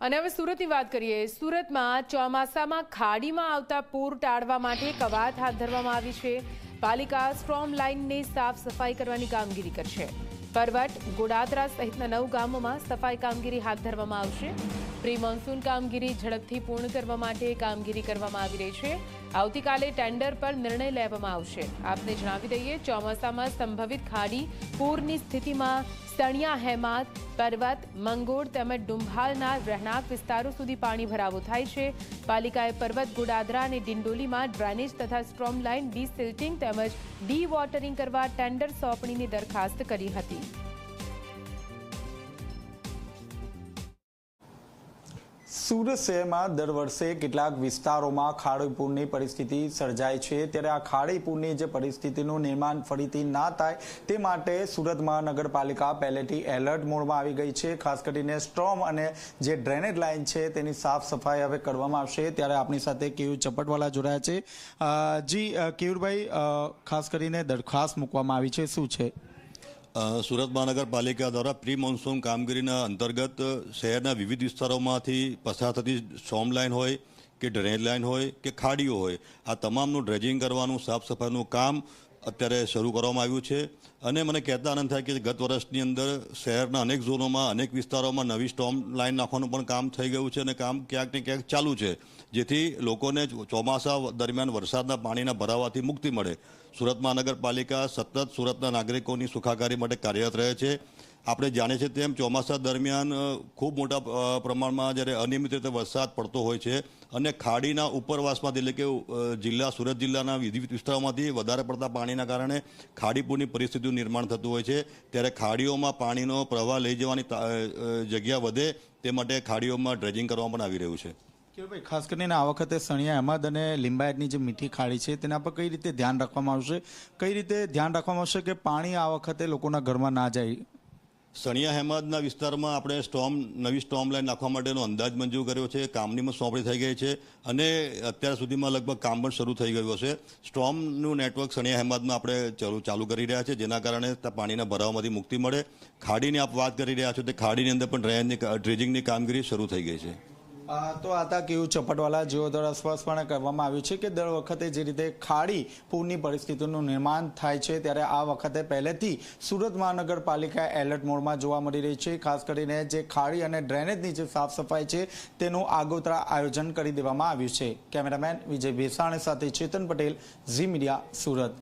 અને હવે સુરતની વાત કરીએ. સુરતમાં ચોમાસામાં ખાડીમાં આવતા પૂર ટાળવા માટે કવાયત હાથ ધરવામાં આવી છે. પાલિકા સ્ટ્રોમ લાઇનની સાફ સફાઈ કરવાની કામગીરી કરશે. પરવટ ગોડાદરા સહિતના નવ ગામોમાં સફાઈ કામગીરી હાથ ધરવામાં આવશે. પ્રી મોન્સૂન કામગીરી ઝડપથી પૂર્ણ કરવા માટે કામગીરી કરવામાં આવી રહી છે. આવતીકાલે ટેન્ડર પર નિર્ણય લેવામાં આવશે. આપને જણાવી દઈએ, ચોમાસામાં સંભવિત ખાડી પૂરની સ્થિતિમાં સણિયા, હેમાત, પર્વત, મંગોળ તેમજ ડુંભાલના રહેણાંક વિસ્તારો સુધી પાણી ભરાવો થાય છે. પાલિકાએ પર્વત, ગુડાદરા અને ડિંડોલીમાં ડ્રેનેજ તથા સ્ટ્રોમ લાઇન ડિસિલ્ટિંગ તેમજ ડી વોટરિંગ કરવા ટેન્ડર સોંપણીની દરખાસ્ત કરી હતી. સુરત શહેરમાં દર વર્ષે કેટલાક વિસ્તારોમાં ખાડી પૂરની પરિસ્થિતિ સર્જાય છે. ત્યારે આ ખાડી પૂરની જે પરિસ્થિતિનું નિર્માણ ફરીથી ના થાય તે માટે સુરત મહાનગરપાલિકા પહેલેથી એલર્ટ મોડમાં આવી ગઈ છે. ખાસ કરીને સ્ટ્રોમ અને જે ડ્રેનેજ લાઇન છે તેની સાફ સફાઈ હવે કરવામાં આવશે. ત્યારે આપણી સાથે કેયુર ચપટવાલા જોડાયા છે. જી કેયુરભાઈ ખાસ કરીને દરખાસ્ત મૂકવામાં આવી છે. શું છે? સુરત મહાનગરપાલિકા દ્વારા પ્રી મોન્સૂન કામગીરીના અંતર્ગત શહેરના વિવિધ વિસ્તારોમાંથી પસાર થતી સોમ લાઇન હોય કે ડ્રેનેજ લાઇન હોય કે ખાડીઓ હોય, આ તમામનું ડ્રેજિંગ કરવાનું સાફ સફાઈનું કામ અત્યારે શરૂ કરવામાં આવ્યું છે. અને મને કહેતા આનંદ થાય કે ગત વર્ષની અંદર શહેરના અનેક ઝોનોમાં, અનેક વિસ્તારોમાં નવી સ્ટોમ લાઇન નાખવાનું પણ કામ થઈ ગયું છે અને કામ ક્યાંક ને ક્યાંક ચાલુ છે, જેથી લોકોને ચોમાસા દરમિયાન વરસાદના પાણીના ભરાવાથી મુક્તિ મળે. સુરત મહાનગરપાલિકા સતત સુરતના નાગરિકોની સુખાકારી માટે કાર્યરત રહે છે. આપણે જાણીએ છીએ તેમ ચોમાસા દરમિયાન ખૂબ મોટા પ્રમાણમાં જ્યારે અનિયમિત રીતે વરસાદ પડતો હોય છે અને ખાડીના ઉપરવાસમાંથી એટલે કે જિલ્લા, સુરત જિલ્લાના વિવિધ વિસ્તારોમાંથી વધારે પડતા પાણીના કારણે ખાડીપૂરની પરિસ્થિતિનું નિર્માણ થતું હોય છે. ત્યારે ખાડીઓમાં પાણીનો પ્રવાહ લઈ જવાની જગ્યા વધે તે માટે ખાડીઓમાં ડ્રેજિંગ કરવામાં પણ આવી રહ્યું છે. કેવુરભાઈ ખાસ કરીને આ વખતે સણિયા અહેમદ અને લિંબાયતની જે મીઠી ખાડી છે તેના પર કઈ રીતે ધ્યાન રાખવામાં આવશે? કઈ રીતે ધ્યાન રાખવામાં આવશે કે પાણી આ વખતે લોકોના ઘરમાં ના જાય? સણિયા હેમાદના વિસ્તારમાં આપણે સ્ટોમ, નવી સ્ટોમ લાઈન નાખવા માટેનો અંદાજ મંજૂર કર્યો છે. કામની પણ સોંપણી થઈ ગઈ છે અને અત્યાર સુધીમાં લગભગ કામ પણ શરૂ થઈ ગયું હશે. સ્ટોમનું નેટવર્ક સણિયા હેમાદમાં આપણે ચાલુ ચાલુ કરી રહ્યા છે, જેના કારણે પાણીના ભરાવામાંથી મુક્તિ મળે. ખાડીની આપ વાત કરી રહ્યા છો, તે ખાડીની અંદર પણ ડ્રેનની, ડ્રેજિંગની કામગીરી શરૂ થઈ ગઈ છે. તો આતા કેવું ચપટવાલા જેઓ દ્વારા સ્પષ્ટપણે કરવામાં આવ્યું છે કે દર વખતે જે રીતે ખાડી પૂરની પરિસ્થિતિનું નિર્માણ થાય છે, ત્યારે આ વખતે પહેલેથી સુરત મહાનગરપાલિકા એલર્ટ મોડમાં જોવા મળી રહી છે. ખાસ કરીને જે ખાડી અને ડ્રેનેજની જે સાફ સફાઈ છે, તેનું આગોતરા આયોજન કરી દેવામાં આવ્યું છે. કેમેરામેન વિજય ભેસાણી સાથે ચેતન પટેલ, ઝી મીડિયા સુરત.